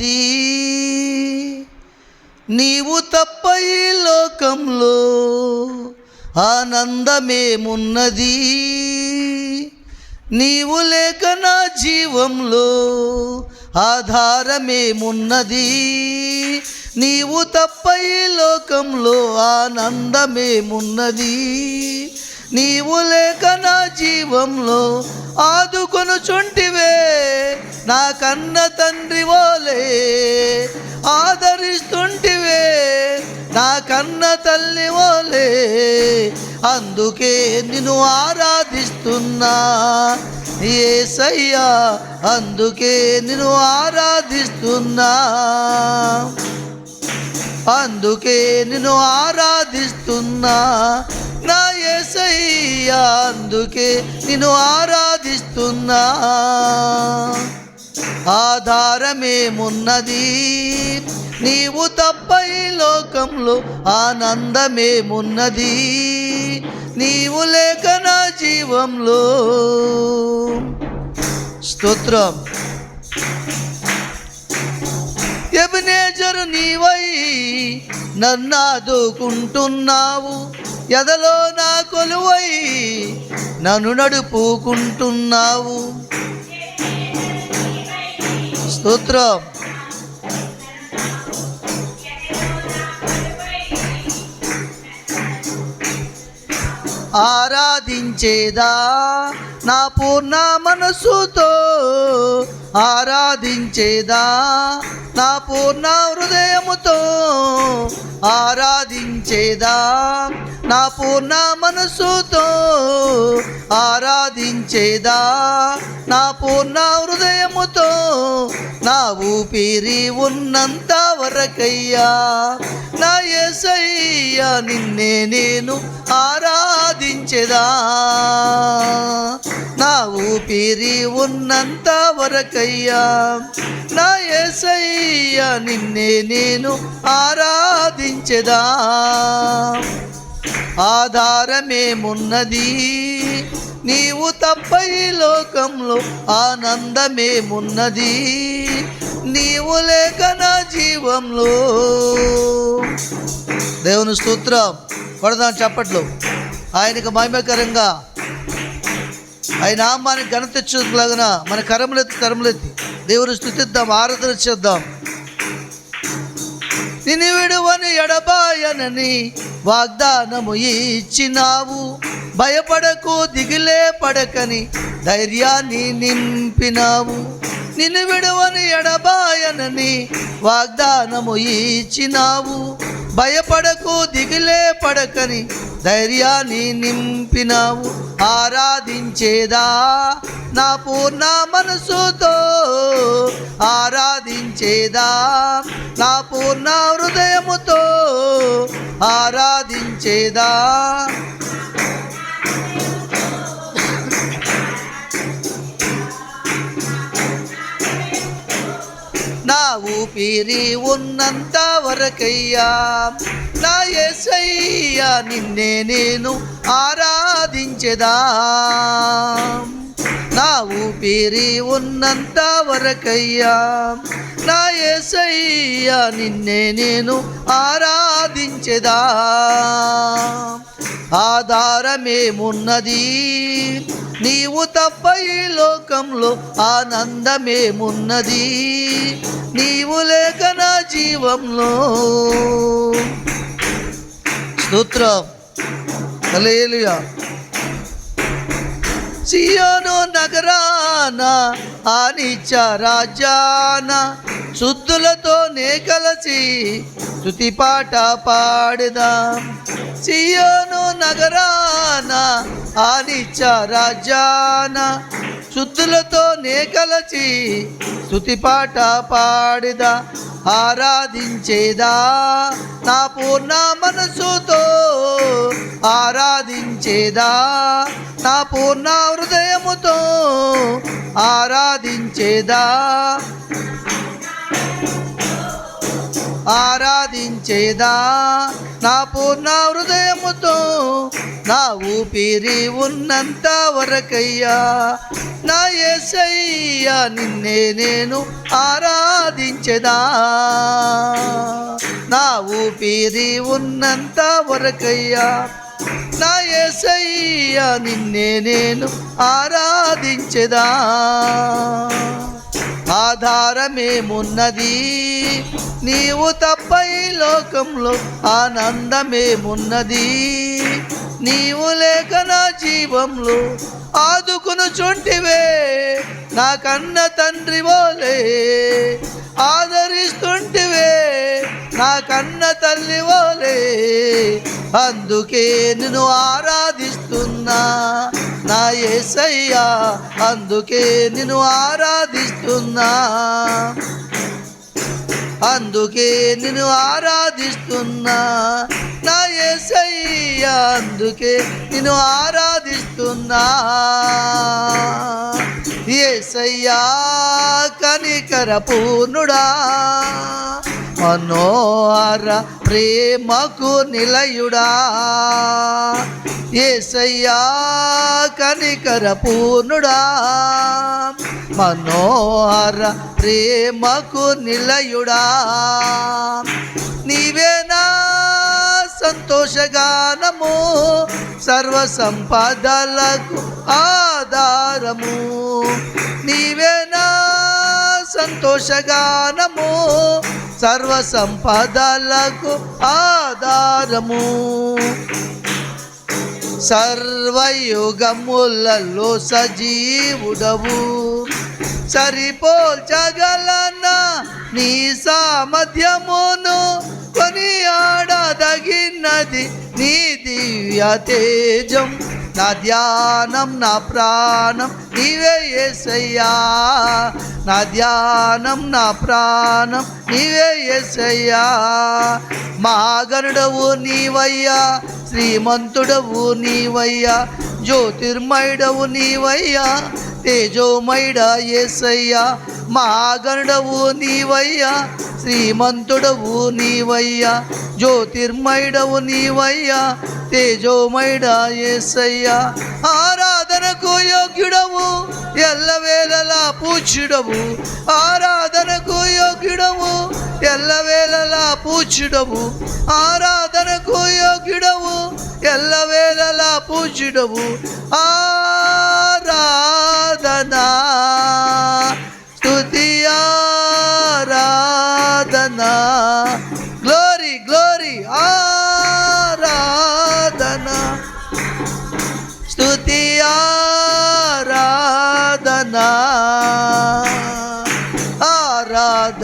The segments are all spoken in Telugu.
ఉన్నది. నీవు తప్ప ఈ లోకంలో ఆనందమేమున్నది? నీవు లేక నా జీవంలో ఆధారమేమున్నది? నీవు తప్ప ఈ లోకంలో ఆనందమేమున్నది? నీవు లేక నా జీవంలో ఆదుకొనుచుంటివే. నా కన్న తండ్రి వోలే ఆదరిస్తుంటివే. నా కన్న తల్లి వోలే అందుకే నిన్ను ఆరాధిస్తున్నా. ఏసయ్యా అందుకే నిన్ను ఆరాధిస్తున్నా. అందుకే నిన్ను ఆరాధిస్తున్నా. నా ఏసయ్యా అందుకే నిన్ను ఆరాధిస్తున్నా. ఆధారమేమున్నది? నీవు తప్ప ఈ లోకంలో ఆనందమేమున్నది? నీవు లేక నా జీవంలో స్తోత్రం. ఎబినేజరు నీవై నన్ను ఆదుకుంటున్నావు. ఎదలో నా కొలువై నన్ను నడుపుకుంటున్నావు. స్తోత్రం. ఆరాధించేదా నా పూర్ణ మనసుతో ఆరాధించేదా నా పూర్ణ హృదయముతో ఆరాధించేదా నా పూర్ణ మనస్సుతో ఆరాధించేదా? నా పూర్ణ హృదయముతో నా ఊపిరి ఉన్నంత వరకయ్యా. నా ఎసయ్యా నిన్నే నేను ఆరాధించేదా? నా ఊపిరి ఉన్నంత వరకయ్యా. నా ఎసయ్యా నిన్నే నేను ఆరాధించేదా? ఆధారమేమున్నది నీవు తప్ప ఈ లోకంలో ఆనందమేమున్నది నీవు లేక నా జీవంలో. దేవుని స్తోత్రం. కొడదాం చప్పట్లు. ఆయనకు మహిమకరంగా. ఆయన నామానికి ఘనత తెచ్చులాగన మన కరములెత్తి కరములెత్తి దేవుని స్థుతిద్దాం ఆరాధన చేద్దాం. ఎడబాయనని వాగ్దానము ఇచ్చినావు. భయపడకు దిగిలే పడకని ధైర్యాన్ని నింపినావు. నిన్ను విడువని ఎడబాయనని వాగ్దానము ఇచ్చినావు. భయపడకు దిగిలే పడకని ధైర్యాన్ని నింపినావు ఆరాధించేదా? నా పూర్ణ మనసుతో ఆరాధించేదా? నా పూర్ణ హృదయముతో ఆరాధించేదా? నా ఊపిరి ఉన్నంత వరకయ్యా. నా ఎసయ్యా నిన్నే నేను ఆరాధించదా. నా ఊపిరి ఉన్నంత వరకయ్యా. నా ఎసయ్యా నిన్నే నేను ఆరాధించదా. ఆధారమేమున్నది? నీవు తప్ప ఈ లోకంలో ఆనందమేమున్నది? నీవు జీవంలో. స్తోత్రం. హల్లెలూయా. సియోను నగరాన ఆనిచ్చ రాజాన శుద్ధులతో నే కలసి స్తుతి పాట పాడదాం. సియోను నగరాన ఆనిచ్చ రాజాన శుద్ధులతో నే కలసి స్తుతి పాట పాడిదా ఆరాధించేదా. నా పూర్ణ మనసుతో ఆరాధించేదా నా పూర్ణ హృదయముతో ఆరాధించేదా? ఆరాధించేదా? నా పూర్ణ హృదయముతో నా ఊపిరి ఉన్నంత వరకయ్యా. నా ఏసయ్యా నిన్నే నేను ఆరాధించదా? నా ఊపిరి ఉన్నంత వరకయ్యా. నా ఏసయ్యా నిన్నే నేను ఆరాధించెదా. ఆధారమేమున్నది? నీవు తప్ప ఈ లోకంలో ఆనందమేమున్నది? నీవు లేక నా జీవంలో ఆదుకును చుంటివే. నా కన్న తండ్రి వోలే ఆదరిస్తుంటివే. నా కన్న తల్లి ఓలే అందుకే నిన్ను ఆరాధిస్తున్నా. నా ఏసయ్యా అందుకే నిన్ను ఆరాధిస్తున్నా. అందుకే నిన్ను ఆరాధిస్తున్నా. నా ఏసయ్యా అందుకే నిన్ను ఆరాధిస్తున్నా. ఏసయ్యా కనికర పూర్ణుడా. మనోహర ప్రేమకు నిలయుడా. ఏసయ్యా కనికర పూర్ణుడా. మనోహర ప్రేమకు నిలయుడా. నీవేనా సంతోషగానము సర్వ సంపదలకు ఆధారము. నీవేనా సంతోషగానము సర్వ సంపదలకు ఆధారము. సర్వయుగములలో సజీవుడవు. సరిపోల్చగలన నీ సామధ్యమును కొని ఆడదగినది నీ దివ్య తేజం. నా ధ్యానం నా ప్రాణం నీవే ఏసయ్యా. నా ధ్యానం నా ప్రాణం నీవే ఏసయ్యా. మహాగణుడవు నీవయ్యా శ్రీమంతుడవు నీవయ్యా జ్యోతిర్మయుడవు నీవయ్యా తేజోమయుడ ఏసయ్యా. మహాగణుడవు నీవయ్యా శ్రీమంతుడవు నీవయ్యా జ్యోతిర్మయుడవు నీవయ్యా తేజోమయుడా ఏసయ్యా ఆరాధనకు యోగ్యుడవు ఎల్లవేళలా పూచుడవు ఆరాధనకు యోగ్యుడవు ఎల్లవేళలా పూచుడవు ఆరాధనకు యోగ్యుడవు ఎల్లవేళలా పూచుడవు ఆరాధనా.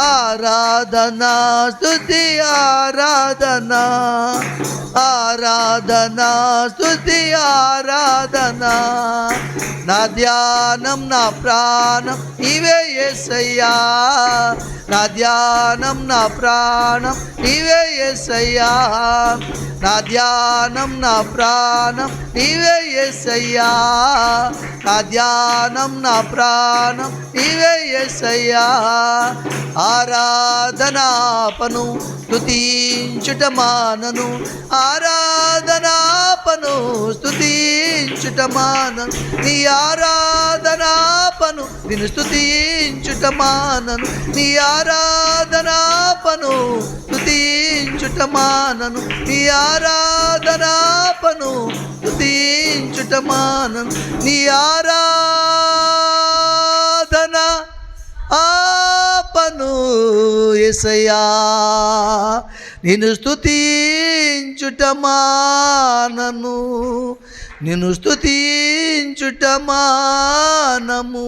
ఆరాధనా స్థుతి ఆరాధనా ఆరాధనా స్థుతి ఆరాధనా. నా ధ్యానం నా ప్రాణం ఇవే ఎస్సయ్యా నా ధ్యానం నా ప్రాణం ఇవే ఎస్సయ్యా నా ధ్యానం నా ప్రాణం ఇవే ఎస్సయ్యా నా ధ్యానం నా ప్రాణం ఇవే ఎస్సయ్యా ఆరాధనాపను స్తుతించుట మానను ఆరాధనాపను స్తుతించుట మానను నీ ఆరాధనాపను నిన్ను స్తుతించుట మానను నీ ఆరాధనాపను స్తుతించుట మానను నీ ఆరాధనాపను స్తుతించుట మానను నీ ఆరాధన ఆ ఆపను ఎసయ్యా నిన్ను స్తుతించుట మానను నిన్ను స్తుతించుట మానము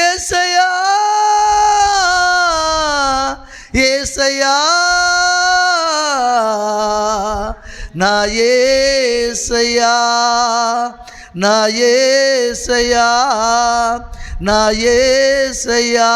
ఏసయా ఏసయా నా ఏసయా నా ఏసయా నా ఏసయ్యా